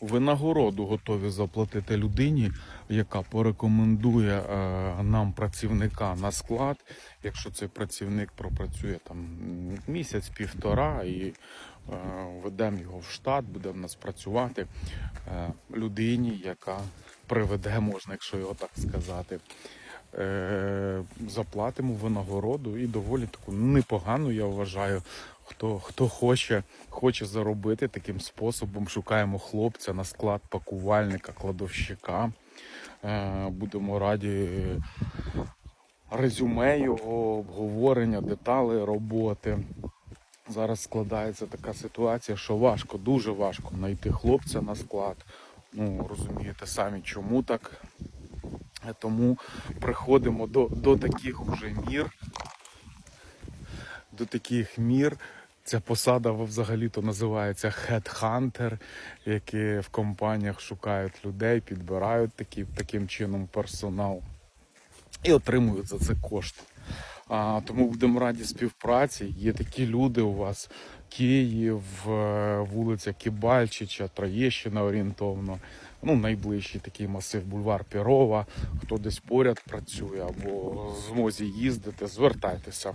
Винагороду готові заплатити людині, яка порекомендує е, нам працівника на склад. Якщо цей працівник пропрацює там місяць-півтора і е, ведемо його в штат, буде в нас працювати е, людині, яка приведе, можна, якщо його так сказати. Е, заплатимо винагороду і доволі таку непогану, я вважаю. Хто, хто хоче, хоче заробити таким способом, шукаємо хлопця на склад пакувальника, кладовщика. Е, будемо раді резюме його, обговорення, деталі роботи. Зараз складається така ситуація, що важко, дуже важко знайти хлопця на склад. Ну, розумієте самі, чому так. Е, Тому приходимо до, до таких уже мір. До таких мір. Ця посада взагалі-то називається Headhunter, які в компаніях шукають людей, підбирають такі, таким чином персонал і отримують за це кошти. А, тому будемо раді співпраці. Є такі люди у вас: Київ, е, вулиця Кібальчича, Троєщина орієнтовно. Ну, найближчий такий масив бульвар Пірова. Хто десь поряд працює або змозі їздити, звертайтеся.